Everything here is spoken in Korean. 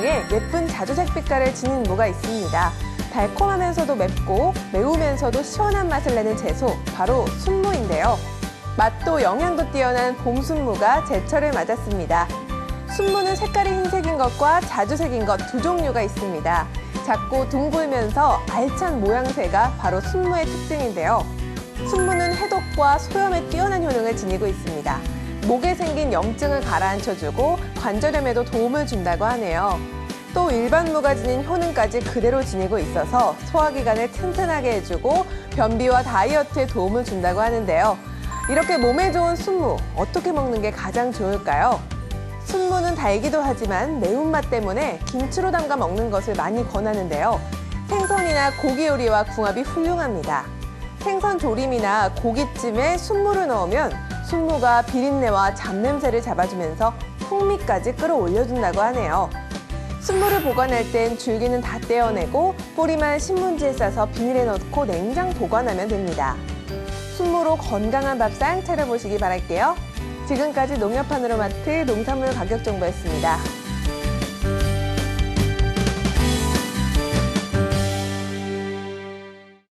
중에 예쁜 자주색 빛깔을 지닌 무가 있습니다. 달콤하면서도 맵고 매우면서도 시원한 맛을 내는 채소, 바로 순무인데요. 맛도 영양도 뛰어난 봄 순무가 제철을 맞았습니다. 순무는 색깔이 흰색인 것과 자주색인 것 두 종류가 있습니다. 작고 둥글면서 알찬 모양새가 바로 순무의 특징인데요. 순무는 해독과 소염에 뛰어난 효능을 지니고 있습니다. 목에 생긴 염증을 가라앉혀주고 관절염에도 도움을 준다고 하네요. 또 일반 무가 지닌 효능까지 그대로 지니고 있어서 소화기관을 튼튼하게 해주고 변비와 다이어트에 도움을 준다고 하는데요. 이렇게 몸에 좋은 순무 어떻게 먹는 게 가장 좋을까요? 순무는 달기도 하지만 매운맛 때문에 김치로 담가 먹는 것을 많이 권하는데요. 생선이나 고기 요리와 궁합이 훌륭합니다. 생선 조림이나 고깃찜에 순무를 넣으면 순무가 비린내와 잡냄새를 잡아주면서 풍미까지 끌어올려준다고 하네요. 순무를 보관할 땐 줄기는 다 떼어내고 뿌리만 신문지에 싸서 비닐에 넣고 냉장 보관하면 됩니다. 순무로 건강한 밥상 차려보시기 바랄게요. 지금까지 농협판으로 마트 농산물 가격 정보였습니다.